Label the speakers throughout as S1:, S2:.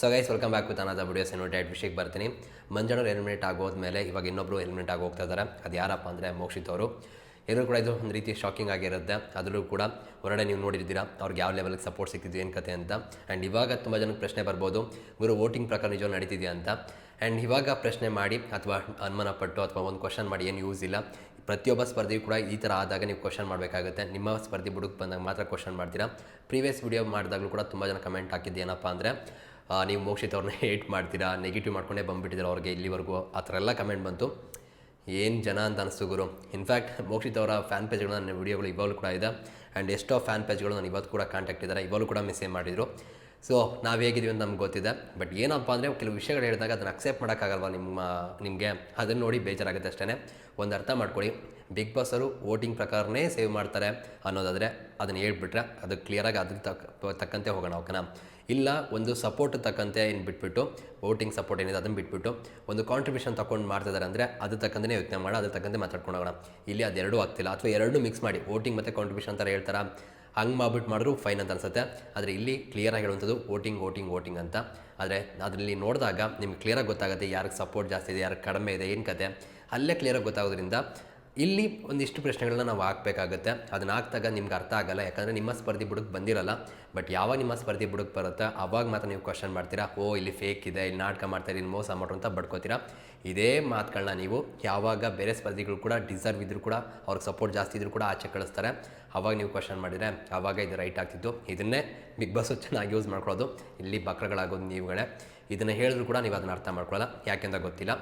S1: So guys welcome back with another videos ಏನು diet ವಿಷಯಕ್ಕೆ ಬರ್ತೀನಿ ಮಂಜಣ್ಣವ್ರು ಎಲಿಮಿನೇಟ್ ಆಗೋದ್ಮೇಲೆ ಇವಾಗ ಇನ್ನೊಬ್ಬರು ಎಲಿಮಿನೇಟ್ ಆಗಿ ಹೋಗ್ತಾ ಇದ್ದಾರೆ ಅದು ಯಾರಪ್ಪ ಅಂದರೆ ಮೋಕ್ಷಿತ್ ಅವರು. ಎಲ್ಲರೂ ಕೂಡ ಇದು ಒಂದು ರೀತಿ ಶಾಕಿಂಗ್ ಆಗಿರುತ್ತೆ. ಅದರಲ್ಲೂ ಕೂಡ ಹೊರಗಡೆ ನೀವು ನೋಡಿದ್ದೀರಾ ಅವ್ರಿಗೆ ಯಾವ ಲೆವೆಲ್ಗೆ ಸಪೋರ್ಟ್ ಸಿಕ್ತಿದ್ದು ಏನು ಕತೆ ಅಂತ. ಆ್ಯಂಡ್ ಇವಾಗ ತುಂಬ ಜನಕ್ಕೆ ಪ್ರಶ್ನೆ ಬರ್ಬೋದು, ಗುರು ವೋಟಿಂಗ್ ಪ್ರಕಾರ ನಿಜವಾಗಿ ನಡೀತಿದೆಯಾ ಅಂತ. ಆ್ಯಂಡ್ ಇವಾಗ ಪ್ರಶ್ನೆ ಮಾಡಿ ಅಥವಾ ಅನುಮಾನಪಟ್ಟು ಅಥವಾ ಒಂದು ಕ್ವಶನ್ ಮಾಡಿ, ಏನು ಯೂಸ್ ಇಲ್ಲ. ಪ್ರತಿಯೊಬ್ಬ ಸ್ಪರ್ಧೆಯು ಕೂಡ ಈ ಥರ ಆದಾಗ ನೀವು ಕ್ವಶನ್ ಮಾಡಬೇಕಾಗುತ್ತೆ. ನಿಮ್ಮ ಸ್ಪರ್ಧೆ ಬುಡಕ್ಕೆ ಬಂದಾಗ ಮಾತ್ರ ಕ್ವಶನ್ ಮಾಡ್ತೀರಾ. ಪ್ರೀವಿಯಸ್ ವಿಡಿಯೋ ಮಾಡಿದಾಗಲೂ ಕೂಡ ತುಂಬ ಜನ ಕಮೆಂಟ್ ಹಾಕಿದ್ದು ಏನಪ್ಪ ಅಂದರೆ ನೀವು ಮೋಕ್ಷಿತ್ ಅವ್ರನ್ನ ಹೇಟ್ ಮಾಡ್ತೀರಾ ನೆಗೆಟಿವ್ ಮಾಡ್ಕೊಂಡೇ ಬಂದುಬಿಟ್ಟಿದ್ದೀರ ಅವ್ರಿಗೆ ಇಲ್ಲಿವರೆಗೂ, ಆ ಥರ ಎಲ್ಲ ಕಮೆಂಟ್ ಬಂತು. ಏನು ಜನ ಅಂತ ಅನಿಸ್ತು ಗುರು. ಇನ್ಫ್ಯಾಕ್ಟ್ ಮೋಕ್ಷಿತ್ ಅವರ ಫ್ಯಾನ್ ಪೇಜ್ಗಳು ನನ್ನ ವಿಡಿಯೋಗಳು ಇವಾಗಲೂ ಕೂಡ ಇದೆ. ಆ್ಯಂಡ್ ಎಷ್ಟೋ ಫ್ಯಾನ್ ಪೇಜ್ಗಳು ನಾನು ಇವತ್ತು ಕೂಡ ಕಾಂಟ್ಯಾಕ್ಟ್ ಇದ್ದಾರೆ. ಇವಾಗಲೂ ಕೂಡ ಮೆಸೇಜ್ ಮಾಡಿದರು. ಸೊ ನಾವು ಹೇಗಿದ್ದೀವಿ ಅಂತ ನಮ್ಗೆ ಗೊತ್ತಿದೆ. ಬಟ್ ಏನಪ್ಪ ಅಂದರೆ, ಕೆಲವು ವಿಷಯಗಳು ಹೇಳಿದಾಗ ಅದನ್ನು ಅಕ್ಸೆಪ್ಟ್ ಮಾಡೋಕ್ಕಾಗಲ್ವ ನಿಮ್ಮ, ನಿಮಗೆ? ಅದನ್ನು ನೋಡಿ ಬೇಜಾರಾಗುತ್ತೆ ಅಷ್ಟೇ ಒಂದು ಅರ್ಥ ಮಾಡ್ಕೊಳ್ಳಿ. ಬಿಗ್ ಬಾಸ್ ಅವರು ವೋಟಿಂಗ್ ಪ್ರಕಾರನೇ ಸೇವ್ ಮಾಡ್ತಾರೆ ಅನ್ನೋದಾದರೆ ಅದನ್ನು ಹೇಳ್ಬಿಟ್ರೆ ಅದು ಕ್ಲಿಯರಾಗಿ ಅದಕ್ಕೆ ತಕ್ಕ ತಕ್ಕಂತೆ ಹೋಗೋಣ ಓಕೆನಾ ಇಲ್ಲ, ಒಂದು ಸಪೋರ್ಟ್ ತಕ್ಕಂತೆ ಏನು ಬಿಟ್ಬಿಟ್ಟು ವೋಟಿಂಗ್ ಸಪೋರ್ಟ್ ಏನಿದೆ ಅದನ್ನು ಬಿಟ್ಬಿಟ್ಟು, ಒಂದು ಕಾಂಟ್ರಿಬ್ಯೂಷನ್ ತಗೊಂಡು ಮಾಡ್ತಿದ್ದಾರೆ ಅಂದರೆ ಅದು ತಕ್ಕಂತೆ ಯೋಚನೆ ಮಾಡಿ ಅದ್ರ ತಕ್ಕಂತೆ ಮಾತಾಡ್ಕೊಂಡೋಗೋಣ ಇಲ್ಲಿ ಅದೆರಡೂ ಆಗ್ತಿಲ್ಲ, ಅಥವಾ ಎರಡು ಮಿಕ್ಸ್ ಮಾಡಿ ವೋಟಿಂಗ್ ಮತ್ತು ಕಾಂಟ್ರಿಬ್ಯೂಷನ್ ಥರ ಹೇಳ್ತಾರ, ಹಂಗೆ ಮಾಡ್ಬಿಟ್ಟು ಮಾಡಿದ್ರು ಫೈನ್ ಅಂತ ಅನ್ಸುತ್ತೆ. ಆದರೆ ಇಲ್ಲಿ ಕ್ಲಿಯರಾಗಿ ಹೇಳುವಂಥದ್ದು ವೋಟಿಂಗ್ ವೋಟಿಂಗ್ ವೋಟಿಂಗ್ ಅಂತ. ಆದರೆ ಅದರಲ್ಲಿ ನೋಡಿದಾಗ ನಿಮ್ಗೆ ಕ್ಲಿಯರಾಗಿ ಗೊತ್ತಾಗುತ್ತೆ ಯಾರಿಗೆ ಸಪೋರ್ಟ್ ಜಾಸ್ತಿ ಇದೆ, ಯಾರಿಗೆ ಕಡಿಮೆ ಇದೆ, ಏನು ಕತೆ. ಅಲ್ಲೇ ಕ್ಲಿಯರಾಗಿ ಗೊತ್ತಾಗೋದ್ರಿಂದ ಇಲ್ಲಿ ಒಂದಿಷ್ಟು ಪ್ರಶ್ನೆಗಳನ್ನ ನಾವು ಹಾಕಬೇಕಾಗುತ್ತೆ. ಅದನ್ನ ಹಾಕಿದಾಗ ನಿಮ್ಗೆ ಅರ್ಥ ಆಗಲ್ಲ. ಯಾಕಂದರೆ ನಿಮ್ಮ ಸ್ಪರ್ಧಿ ಬುಡಕ್ಕೆ ಬಂದಿರಲ್ಲ. ಬಟ್ ಯಾವಾಗ ನಿಮ್ಮ ಸ್ಪರ್ಧಿ ಬುಡಕ್ಕೆ ಬರುತ್ತೆ, ಅವಾಗ ಮಾತ್ರ ನೀವು ಕ್ವಶನ್ ಮಾಡ್ತೀರಾ. ಓ, ಇಲ್ಲಿ ಫೇಕ್ ಇದೆ, ಇಲ್ಲಿ ನಾಟಕ ಮಾಡ್ತಾರೆ ಇಲ್ಲಿ ಮೋಸ ಮಾಡ್ರು ಅಂತ ಬಡ್ಕೋತೀರಾ? ಇದೇ ಮಾತುಗಳನ್ನ ನೀವು ಯಾವಾಗ ಬೇರೆ ಸ್ಪರ್ಧಿಗಳು ಕೂಡ ಡಿಸರ್ವ್ ಇದ್ದರೂ ಕೂಡ, ಅವ್ರಿಗೆ ಸಪೋರ್ಟ್ ಜಾಸ್ತಿ ಇದ್ದರೂ ಕೂಡ ಆಚೆ ಕಳಿಸ್ತಾರೆ. ಅವಾಗ ನೀವು ಕ್ವಶನ್ ಮಾಡಿದರೆ ಆವಾಗ ಇದು ರೈಟ್ ಆಗ್ತಿತ್ತು. ಇದನ್ನೇ ಬಿಗ್ ಬಾಸು ಚೆನ್ನಾಗಿ ಯೂಸ್ ಮಾಡ್ಕೊಳ್ಳೋದು ಇಲ್ಲಿ ಬಕ್ರಗಳಾಗೋದು ನೀವುಗಳೇ. ಇದನ್ನು ಹೇಳಿದ್ರು ಕೂಡ ನೀವು ಅದನ್ನು ಅರ್ಥ ಮಾಡ್ಕೊಳ್ಳಲ್ಲ ಯಾಕೆಂದ ಗೊತ್ತಿಲ್ಲ.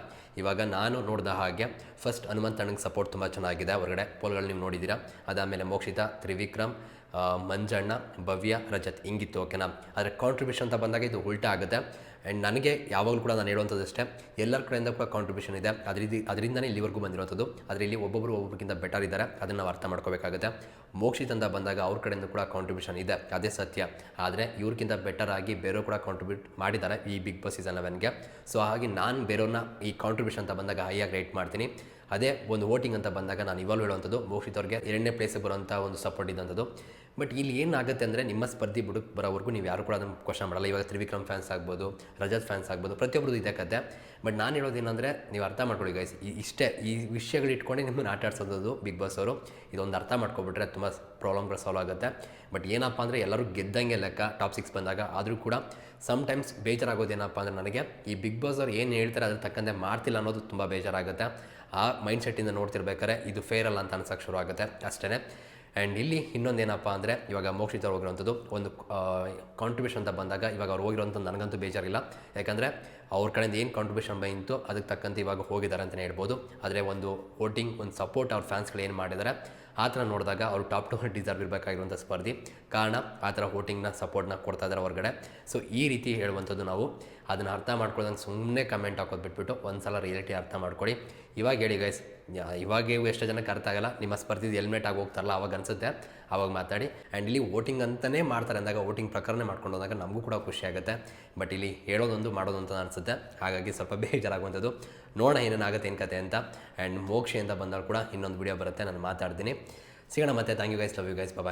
S1: ಇವಾಗ ನಾನು ನೋಡಿದ ಹಾಗೆ ಫಸ್ಟ್ ಹನುಮಂತ್ ಅಣ್ಣಂಗೆ ಸಪೋರ್ಟ್ ತುಂಬ ಚೆನ್ನಾಗಿದೆ ಹೊರಗಡೆ. ಪೋಲ್ಗಳು ನೀವು ನೋಡಿದ್ದೀರಾ ಅದಾದಮೇಲೆ ಮೋಕ್ಷಿತ, ತ್ರಿವಿಕ್ರಮ್ ಮಂಜಣ್ಣ, ಭವ್ಯ, ರಜತ್, ಹಿಂಗಿತ್ತು ಓಕೆನಾ ಆದರೆ ಕಾಂಟ್ರಿಬ್ಯೂಷನ್ ಅಂತ ಬಂದಾಗ ಇದು ಉಲ್ಟಾ ಆಗುತ್ತೆ. ಆ್ಯಂಡ್ ನನಗೆ ಯಾವಾಗಲೂ ಕೂಡ ನಾನು ಹೇಳುವಂಥದ್ದು ಅಷ್ಟೇ, ಎಲ್ಲರ ಕಡೆಯಿಂದ ಕೂಡ ಕಾಂಟ್ರಿಬ್ಯೂಷನ್ ಇದೆ. ಅದರಿಂದ ಅದರಿಂದನೇ ಇಲ್ಲಿವರೆಗೂ ಬಂದಿರುವಂಥದ್ದು. ಅದರಲ್ಲಿ ಒಬ್ಬೊಬ್ಬರು ಒಬ್ಬೊಬ್ಬರಿಗಿಂತ ಬೆಟರ್ ಇದ್ದಾರೆ. ಅದನ್ನು ನಾವು ಅರ್ಥ ಮಾಡ್ಕೋಬೇಕಾಗುತ್ತೆ. ಮೋಕ್ಷಿತ್ ಅಂತ ಬಂದಾಗ ಅವ್ರ ಕಡೆಯಿಂದ ಕೂಡ ಕಾಂಟ್ರಿಬ್ಯೂಷನ್ ಇದೆ. ಅದೇ ಸತ್ಯ. ಆದರೆ ಇವ್ರಿಗಿಂತ ಬೆಟರ್ ಆಗಿ ಬೇರೆಯವ್ರು ಕೂಡ ಕಾಂಟ್ರಿಬ್ಯೂಟ್ ಮಾಡಿದ್ದಾರೆ ಈ ಬಿಗ್ ಬಾಸ್ ಸೀಸನ್ ಲೆವೆನ್ಗೆ ಸೊ ಹಾಗೆ ನಾನು ಬೇರೆಯವ್ರನ್ನ ಈ ಕಾಂಟ್ರಿಬ್ಯೂಷನ್ ಅಂತ ಬಂದಾಗ ಹೈಯಾಗಿ ರೇಟ್ ಮಾಡ್ತೀನಿ. ಅದೇ ಒಂದು ವೋಟಿಂಗ್ ಅಂತ ಬಂದಾಗ ನಾನು ಇವಾಲ್ವ್ ಹೇಳುವಂಥದ್ದು, ಮೋಕ್ಷಿತ್ ಅವ್ರಿಗೆ ಎರಡನೇ ಪ್ಲೇಸಿಗೆ ಬರುವಂಥ ಒಂದು ಸಪೋರ್ಟ್ ಇದ್ದಂಥದ್ದು. ಬಟ್ ಇಲ್ಲಿ ಏನಾಗುತ್ತೆ ಅಂದರೆ ನಿಮ್ಮ ಸ್ಪರ್ಧಿ ಬುಡಕ್ಕೆ ಬರೋವರೆಗೂ ನೀವು ಯಾರು ಕೂಡ ಅದನ್ನು ಕ್ವಶನ್ ಮಾಡಲ್ಲ. ಇವಾಗ ತ್ರಿವಿಕ್ರಮ್ ಫ್ಯಾನ್ಸ್ ಆಗ್ಬೋದು, ರಜತ್ ಫ್ಯಾನ್ಸ್ ಆಗ್ಬೋದು ಪ್ರತಿಯೊಬ್ಬರದ್ದು ಇದೆ ಕತೆ. ಬಟ್ ನಾನು ಹೇಳೋದೇನೆಂದರೆ ನೀವು ಅರ್ಥ ಮಾಡ್ಕೊಳ್ಳಿ ಗೈಸ್ ಇಷ್ಟೇ, ಈ ವಿಷಯಗಳು ಇಟ್ಕೊಂಡೆ ನಿಮ್ಮನ್ನು ಆಟ ಆಡ್ಸೋದು ಬಿಗ್ ಬಾಸ್ ಅವರು. ಇದೊಂದು ಅರ್ಥ ಮಾಡ್ಕೊಬಿಟ್ರೆ ತುಂಬ ಪ್ರಾಬ್ಲಮ್ಗಳು ಸಾಲ್ವ್ ಆಗುತ್ತೆ. ಬಟ್ ಏನಪ್ಪ ಅಂದರೆ ಎಲ್ಲರೂ ಗೆದ್ದಂಗೆ ಲೆಕ್ಕ ಟಾಪ್ ಸಿಕ್ಸ್ ಬಂದಾಗ ಆದರೂ ಕೂಡ ಸಮ್ಟೈಮ್ಸ್ ಬೇಜಾರಾಗೋದೇನಪ್ಪ ಅಂದರೆ ನನಗೆ ಈ ಬಿಗ್ ಬಾಸ್ ಅವ್ರು ಏನು ಹೇಳ್ತಾರೆ ಅದ್ರ ತಕ್ಕಂತೆ ಮಾಡ್ತಿಲ್ಲ ಅನ್ನೋದು ತುಂಬ ಬೇಜಾರಾಗುತ್ತೆ. ಆ ಮೈಂಡ್ ಸೆಟ್ಟಿಂದ ನೋಡ್ತಿರ್ಬೇಕಾದ್ರೆ ಇದು ಫೇರ್ ಅಲ್ಲ ಅಂತ ಅನ್ಸಕ್ಕೆ ಶುರು ಆಗುತ್ತೆ. ಅಷ್ಟೇ ಆ್ಯಂಡ್ ಇಲ್ಲಿ ಇನ್ನೊಂದೇನಪ್ಪ ಅಂದರೆ ಇವಾಗ ಮೋಕ್ಷಿತ ಹೋಗಿರೋಂಥದ್ದು ಒಂದು ಕಾಂಟ್ರಿಬ್ಯೂಷನ್ ಅಂತ ಬಂದಾಗ ಇವಾಗ ಅವ್ರು ಹೋಗಿರೋಂಥದ್ದು ನನಗಂತೂ ಬೇಜಾರಿಲ್ಲ. ಯಾಕಂದರೆ ಅವ್ರ ಕಡೆಯಿಂದ ಏನು ಕಾಂಟ್ರಿಬ್ಯೂಷನ್ ಬಂತು ಅದಕ್ಕೆ ತಕ್ಕಂತೆ ಇವಾಗ ಹೋಗಿದ್ದಾರೆ ಅಂತಲೇ ಹೇಳ್ಬೋದು. ಆದರೆ ಒಂದು ವೋಟಿಂಗ್ ಒಂದು ಸಪೋರ್ಟ್ ಅವ್ರ ಫ್ಯಾನ್ಸ್ಗಳು ಏನು ಮಾಡಿದ್ದಾರೆ? ಆ ಥರ ನೋಡಿದಾಗ ಅವರು ಟಾಪ್ ಟು ಡಿಸರ್ವ್ ಇರಬೇಕಾಗಿರುವಂಥ ಸ್ಪರ್ಧಿ. ಕಾರಣ ಆ ಥರ ವೋಟಿಂಗ್ನ ಸಪೋರ್ಟ್ನ ಕೊಡ್ತಾ ಇದ್ದಾರೆ ಹೊರಗಡೆ. ಸೊ ಈ ರೀತಿ ಹೇಳುವಂಥದ್ದು ನಾವು. ಅದನ್ನು ಅರ್ಥ ಮಾಡ್ಕೊಳ್ಳೋದಂಗೆ ಸುಮ್ಮನೆ ಕಮೆಂಟ್ ಹಾಕೋದು ಬಿಟ್ಬಿಟ್ಟು ಒಂದು ಸಲ ರಿಯಾಲಿಟಿ ಅರ್ಥ ಮಾಡ್ಕೊಳ್ಳಿ. ಇವಾಗ ಹೇಳಿ ಗೈಸ್ ಇವಾಗ ಇವು ಎಷ್ಟೋ ಜನಕ್ಕೆ ಅರ್ಥ ಆಗಲ್ಲ. ನಿಮ್ಮ ಸ್ಪರ್ಧಿ ಹೆಲ್ಮೆಟ್ ಆಗಿ ಹೋಗ್ತಾರಲ್ಲ, ಅವಾಗ ಅನ್ಸುತ್ತೆ. ಅವಾಗ ಮಾತಾಡಿ. ಆ್ಯಂಡ್ ಇಲ್ಲಿ ವೋಟಿಂಗ್ ಅಂತಲೇ ಮಾಡ್ತಾರೆ ಅಂದಾಗ ವೋಟಿಂಗ್ ಪ್ರಕಾರನೇ ಮಾಡ್ಕೊಂಡು ಹೋದಾಗ ನಮಗೂ ಕೂಡ ಖುಷಿ ಆಗುತ್ತೆ. ಬಟ್ ಇಲ್ಲಿ ಹೇಳೋದೊಂದು ಮಾಡೋದು ಅಂತ ಅನಿಸುತ್ತೆ. ಹಾಗಾಗಿ ಸ್ವಲ್ಪ ಬೇಜಾರಾಗುವಂಥದ್ದು. ನೋಡೋಣ ಏನೇನಾಗುತ್ತೆ, ಏನು ಕತೆ ಅಂತ. ಆ್ಯಂಡ್ ಮೋಕ್ಷೆಯಿಂದ ಬಂದಾಗ ಕೂಡ ಇನ್ನೊಂದು ವಿಡಿಯೋ ಬರುತ್ತೆ. ನಾನು ಮಾತಾಡ್ತೀನಿ. ಸಿಗೋಣ ಮತ್ತೆ thank you guys love you guys bye